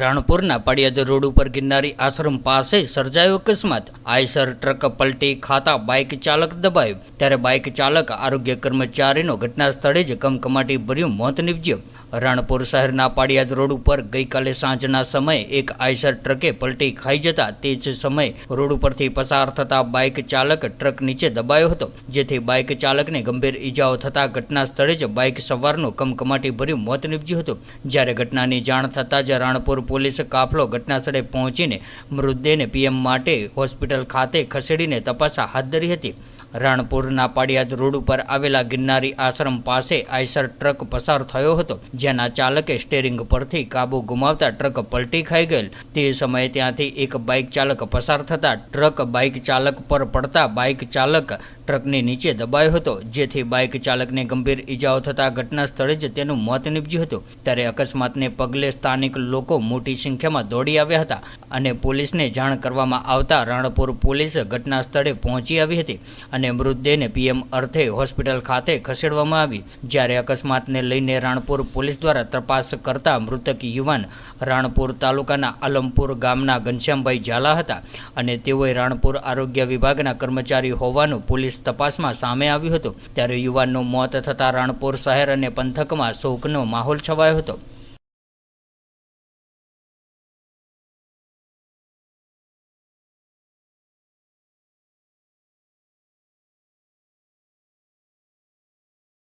રાણપુરના પડિયાદ road ઉપર ગિરનારી આશ્રમ પાસે સર્જાયો અકસ્માત આઈસર ટ્રક પલટી ખાતા બાઇક ચાલક દબાયો. ત્યારે બાઇક ચાલક આરોગ્ય કર્મચારીનો ઘટના સ્થળે જ કમકમાટી ભર્યું મોત નીપજ્યું. રાણપુર શહેરના પાડિયાદ રોડ ઉપર ગઈકાલે સાંજના સમયે એક આઈસર ટ્રકે પલટી ખાઈ જતા તે જ સમયે રોડ ઉપરથી પસાર થતા બાઇક ચાલક ટ્રક નીચે દબાયો હતો. જેથી બાઇક ચાલકને ગંભીર ઈજાઓ થતા ઘટના સ્થળે જ બાઇક સવારનું કમકમાટી ભર્યું મોત નીપજ્યું હતું. જ્યારે ઘટનાની જાણ થતાં જ રાણપુર પોલીસ કાફલો ઘટના સ્થળે પહોંચીને મૃતદેહને પીએમ માટે હોસ્પિટલ ખાતે ખસેડીને તપાસ હાથ ધરી હતી. રાણપુરના પાડિયાદ રોડ ઉપર આવેલા ગિરનારી આશ્રમ પાસે આઈસર ટ્રક પસાર થયો હતો, જેના ચાલકે સ્ટેરિંગ પરથી કાબુ ગુમાવતા ટ્રક પલટી ખાઈ ગયેલ. તે સમયે ત્યાંથી એક બાઇક ચાલક પસાર થતા ટ્રક બાઇક ચાલક પર પડતા બાઇક ચાલક ટ્રકની નીચે દબાયો હતો. જેથી બાઇક ચાલકને ગંભીર ઈજાઓ થતા ઘટના સ્થળે જ તેનું મોત નીપજ્યું હતું. ત્યારે અકસ્માતને પગલે સ્થાનિક લોકો મોટી સંખ્યામાં દોડી આવ્યા હતા અને પોલીસને જાણ કરવામાં આવતા રાણપુર પોલીસ ઘટના સ્થળે પહોંચી આવી હતી અને મૃતદેહને પીએમ અર્થે હોસ્પિટલ ખાતે ખસેડવામાં આવી. જ્યારે અકસ્માતને લઈને રાણપુર પોલીસ દ્વારા તપાસ કરતા મૃતક યુવાન રાણપુર તાલુકાના આલમપુર ગામના ઘનશ્યામભાઈ ઝાલા હતા અને તેઓએ રાણપુર આરોગ્ય વિભાગના કર્મચારી હોવાનું પોલીસ તપાસમાં સામે આવ્યું હતું. ત્યારે યુવાનનું મોત થતાં રાણપુર શહેર અને પંથકમાં શોકનો માહોલ છવાયો હતો.